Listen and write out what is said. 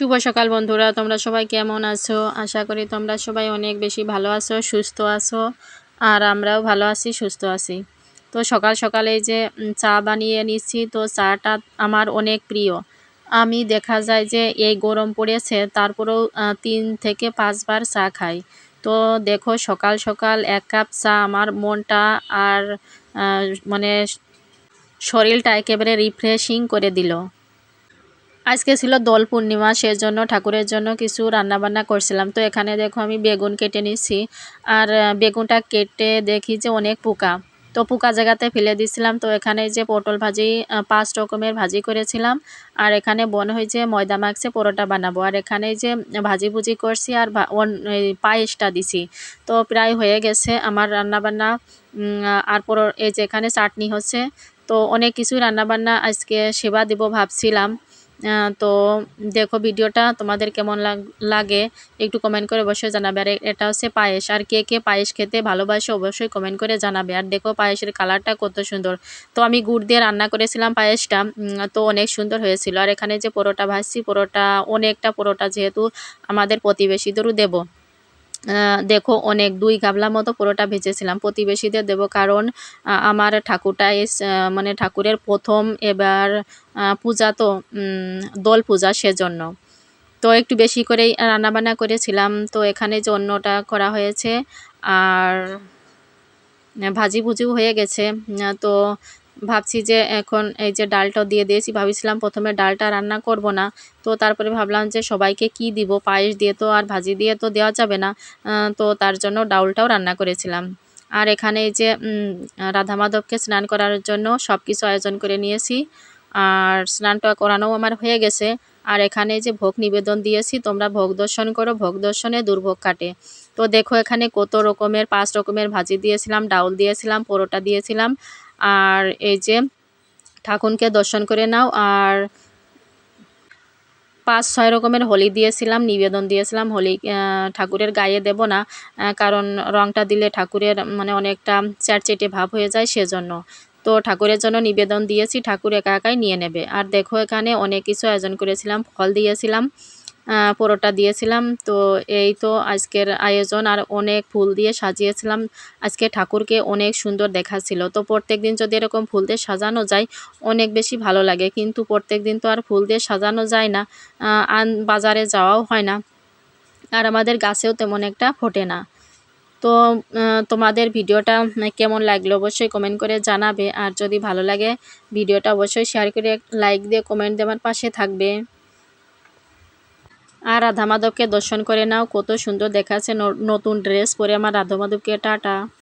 শুভ সকাল বন্ধুরা, তোমরা সবাই কেমন আছো? আশা করি তোমরা সবাই অনেক বেশি ভালো আছো, সুস্থ আছো, আর আমরাও ভালো আছি, সুস্থ আছি। তো সকাল সকালে যে চা বানিয়ে নিচ্ছি, তো চাটা আমার অনেক প্রিয়। আমি দেখা যায় যে, এই গরম পড়েছে, তারপরেও তিন থেকে পাঁচবার চা খাই। তো দেখো, সকাল সকাল এক কাপ চা আমার মনটা আর মানে শরীরটা একেবারে রিফ্রেশিং করে দিল। আজকে ছিল দোল পূর্ণিমা, সেজন্য ঠাকুরের জন্য কিছু রান্না বান্না করছিলাম। তো এখানে দেখো আমি বেগুন কেটে নিচ্ছি। আর বেগুনটা কেটে দেখি যে অনেক পোকা। তো পোকা জায়গাতে ফেলে দিছিলাম। তো এখানে যে পটল ভাজি পাঁচ রকমের ভাজি করেছিলাম। আর এখানে বন হয়েছে, ময়দা মাখছে, পরোটা বানাবো। আর এখানে যে ভাজি ভুজি করছি আর পায়েসটা দিছি। তো প্রায় হয়ে গেছে আমার রান্না বান্না আর পর এই যে এখানে চাটনি হচ্ছে। তো অনেক কিছু রান্না বান্না আজকে সেবা দিব ভাবছিলাম। তো দেখো ভিডিওটা তোমাদের কেমন লাগ- একটু কমেন্ট করে অবশ্যই জানাবে। আর এটা হচ্ছে পায়েস। আর কে কে পায়েস খেতে ভালোবাসে অবশ্যই কমেন্ট করে জানাবে। আর দেখো পায়েসের কালারটা কত সুন্দর। তো আমি গুড় দিয়ে রান্না করেছিলাম পায়েসটা। তো অনেক সুন্দর হয়েছিল। আর এখানে যে পরোটা ভাজছি, পরোটা অনেকটা পরোটা যেহেতু আমাদের প্রতিবেশীদেরও দেবো। দেখো, অনেক দুই গাবলা মতো পুরোটা ভেজেছিলাম। প্রতিবেশীদের দেবো কারণ আমার ঠাকুরটা এস মানে ঠাকুরের প্রথম এবার পূজা তো দোল পূজা সেজন্য। তো একটু বেশি করেই রান্নাবান্না করেছিলাম। তো এখানে যে অন্যটা করা হয়েছে, আর ভাজি ভুজিও হয়ে গেছে। তো ভাবছি যে এখন এই যে ডালটা দিয়ে দিয়েছি। ভাবছিলাম প্রথমে ডালটা রান্না করব না। তো তারপরে ভাবলাম যে সবাইকে কি দিব? পায়েস দিয়ে তো আর ভাজি দিয়ে তো দেওয়া যাবে না। তো তার জন্য ডাউলটাও রান্না করেছিলাম। আর এখানে এই যে রাধা মাধবকে স্নান করার জন্য সব কিছু আয়োজন করে নিয়েছি। আর স্নানটা করানো আমার হয়ে গেছে। আর এখানে যে ভোগ নিবেদন দিয়েছি, তোমরা ভোগ দর্শন করো, ভোগ দর্শনে দুর্ভোগ কাটে। তো দেখো এখানে কত রকমের, পাঁচ রকমের ভাজি দিয়েছিলাম, ডাউল দিয়েছিলাম, পরোটা দিয়েছিলাম। আর এই যে ঠাকুরকে দর্শন করে নাও। আর পাঁচ ছয় রকমের হোলি দিয়েছিলাম, নিবেদন দিয়েছিলাম। হোলি ঠাকুরের গায়ে দেব না কারণ রংটা দিলে ঠাকুরের মানে অনেকটা চ্যাটচেটে ভাব হয়ে যায় সেজন্য। তো ঠাকুরের জন্য নিবেদন দিয়েছি, ঠাকুর একা একাই নিয়ে নেবে। আর দেখো এখানে অনেক কিছু আয়োজন করেছিলাম, ফল দিয়েছিলাম। পরোটা দিয়েছিলাম। তো এই তো আজকের আয়োজন। আর অনেক ফুল দিয়ে সাজিয়েছিলাম। আজকে ঠাকুরকে অনেক সুন্দর দেখাচ্ছিল। তো প্রত্যেক দিন যদি এরকম ফুল দিয়ে সাজানো যায়, অনেক বেশি ভালো লাগে। কিন্তু প্রত্যেক দিন তো আর ফুল দিয়ে সাজানো যায় না। বাজারে যাওয়াও হয় না। আর আমাদের গাছেও তেমন একটা ফোটে না। তো তোমাদের ভিডিওটা কেমন লাগল অবশ্যই কমেন্ট করে জানাবে। আর যদি ভালো লাগে, ভিডিওটা অবশ্যই শেয়ার করে লাইক দিয়ে কমেন্ট দেওয়ার পাশে থাকবে। আর রাধা মাধবকে দর্শন করে নাও, কত সুন্দর দেখাচ্ছে নতুন ড্রেস পরে আমার রাধা মাধবকে টাটা।